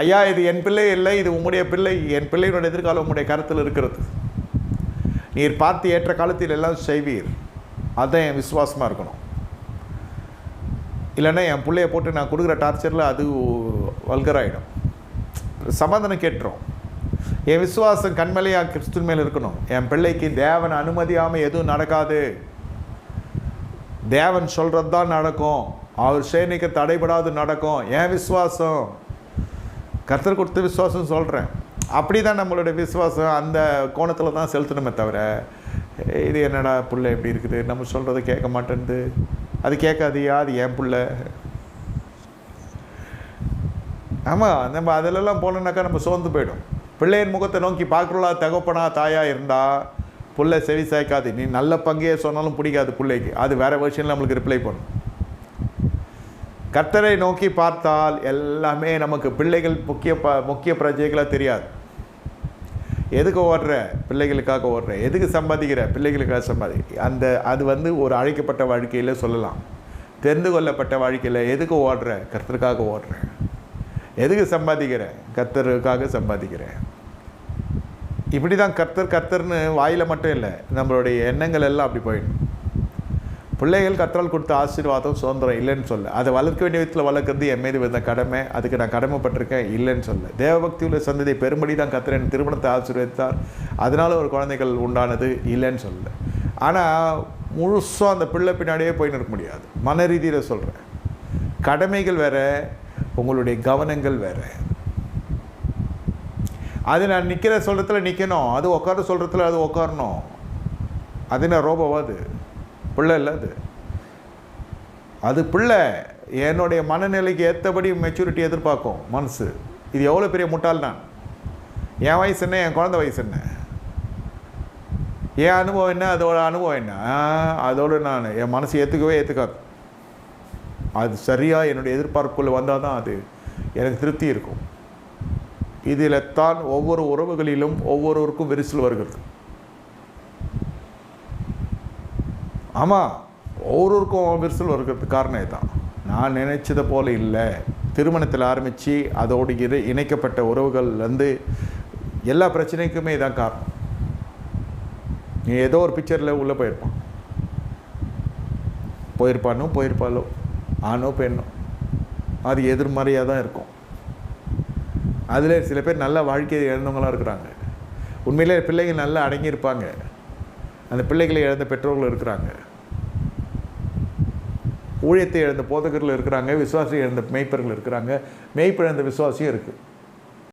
ஐயா இது என் பிள்ளை இல்லை இது உம்முடைய பிள்ளை. என் பிள்ளையினுடைய எதிர்காலம் உம்முடைய கருத்தில் இருக்கிறது. நீர் பார்த்து ஏற்ற காலத்தில் எல்லாம் செய்வீர். அதுதான் என் விசுவாசமாக இருக்கணும். இல்லைன்னா என் பிள்ளைய போட்டு நான் கொடுக்குற டார்ச்சரில் அது வல்கராயிடும். சமாதானம் கேட்டுரும். என் விசுவாசம் கண்மலையாக கிறிஸ்துவின் மேல் இருக்கணும். என் பிள்ளைக்கு தேவன் அனுமதியாமல் எதுவும் நடக்காது. தேவன் சொல்கிறது தான் நடக்கும். அவர் சேனிக்க தடைபடாது நடக்கும். என் விசுவாசம். கர்த்தர் கொடுத்த விசுவாசம் சொல்கிறேன் அப்படி தான் நம்மளுடைய விசுவாசம் அந்த கோணத்தில் தான் செலுத்தணுமே தவிர இது என்னடா பிள்ளை எப்படி இருக்குது? நம்ம சொல்கிறத கேட்க மாட்டேன்து அது கேட்காதியா? அது என் பிள்ளை? ஆமாம் நம்ம அதிலெல்லாம் போனோம்னாக்கா நம்ம சோர்ந்து போயிடும். பிள்ளையின் முகத்தை நோக்கி பார்க்குறா தகப்பனா தாயாக இருந்தால் புள்ளை செவி சாய்க்காது. நீ நல்ல பங்கையே சொன்னாலும் பிடிக்காது பிள்ளைக்கு. அது வேறு வருஷனில் நம்மளுக்கு ரிப்ளை பண்ணும். கர்த்தரை நோக்கி பார்த்தால் எல்லாமே நமக்கு பிள்ளைகள் முக்கிய ப முக்கிய பிரஜைகளாக தெரியாது. எதுக்கு ஓடுற? பிள்ளைகளுக்காக ஓடுற. எதுக்கு சம்பாதிக்கிற? பிள்ளைகளுக்காக சம்பாதி அந்த அது வந்து ஒரு அழைக்கப்பட்ட வாழ்க்கையில் சொல்லலாம். தெரிந்து கொள்ளப்பட்ட வாழ்க்கையில் எதுக்கு ஓடுற? கர்த்தருக்காக ஓடுற. எதுக்கு சம்பாதிக்கிறேன் கர்த்தருக்காக சம்பாதிக்கிறேன் இப்படி தான் கர்த்தர் கர்த்தர்னு வாயில் மட்டும் இல்லை நம்மளுடைய எண்ணங்கள் எல்லாம் அப்படி போயிடும். பிள்ளைகள் கர்த்தரால் கொடுத்த ஆசீர்வாதம் சுதந்திரம் இல்லைன்னு சொல்ல. அதை வளர்க்க வேண்டிய விதத்தில் வளர்க்குறது என் மீது வந்த கடமை. அதுக்கு நான் கடமைப்பட்டிருக்கேன் இல்லைன்னு சொல்ல. தேவபக்தி உள்ள சந்ததியை பெரும்படி தான் கர்த்தர் திருமணத்தை ஆசீர்வதித்தார். அதனால் ஒரு குழந்தைகள் உண்டானது இல்லைன்னு சொல்ல. ஆனால் முழுசாக அந்த பிள்ளை பின்னாடியே போயின்னு இருக்க முடியாது. மன ரீதியில் சொல்கிறேன் கடமைகள் வேற உங்களுடைய கவனங்கள் வேற. அது நான் நிற்கிற சொல்கிறதுல நிற்கணும் அது உட்கார சொல்கிறதுல அது உட்காரணும். அது என்ன ரோபோவா அது? பிள்ளை இல்லை அது. அது பிள்ளை என்னுடைய மனநிலைக்கு ஏற்றபடி மெச்சூரிட்டி எதிர்பார்க்கும் மனசு. இது எவ்வளோ பெரிய முட்டாள் நான் என் வயசு என்ன என் குழந்தை வயசு என்ன? என் அனுபவம் என்ன அதோட அனுபவம் என்ன? ஆ, அதோட நான் என் மனசு ஏற்றுக்கவே ஏற்றுக்காது அது சரியாக என்னுடைய எதிர்பார்ப்புக்குள்ளே வந்தால் தான் அது எனக்கு திருப்தி இருக்கும். இதில் தான் ஒவ்வொரு உறவுகளிலும் ஒவ்வொருவருக்கும் விரிசல் வருகிறது. ஆமாம் ஒவ்வொருவருக்கும் விரிசல் வருகிறதுக்கு காரணம் இதுதான். நான் நினைச்சதை போல் இல்லை. திருமணத்தில் ஆரம்பித்து அதோடு இரு இணைக்கப்பட்ட உறவுகள்லேருந்து எல்லா பிரச்சனைக்குமே இதான் காரணம். நீ ஏதோ ஒரு பிக்சரில் உள்ளே போயிருப்பான். போயிருப்பானோ போயிருப்பாளோ ஆணோ பெண்ணோ. அது எதிர்மறையாக தான் இருக்கும். அதில் சில பேர் நல்ல வாழ்க்கையை இழந்தவங்களாம் இருக்கிறாங்க. உண்மையிலே பிள்ளைங்க நல்லா அடங்கியிருப்பாங்க. அந்த பிள்ளைகளை இழந்த பெற்றோர்கள் இருக்கிறாங்க. ஊழியத்தை இழந்த போதகர்கள் இருக்கிறாங்க விசுவாசி இழந்த மெய்ப்பர்கள் இருக்கிறாங்க. மெய்ப்பிழந்த விசுவாசியும் இருக்குது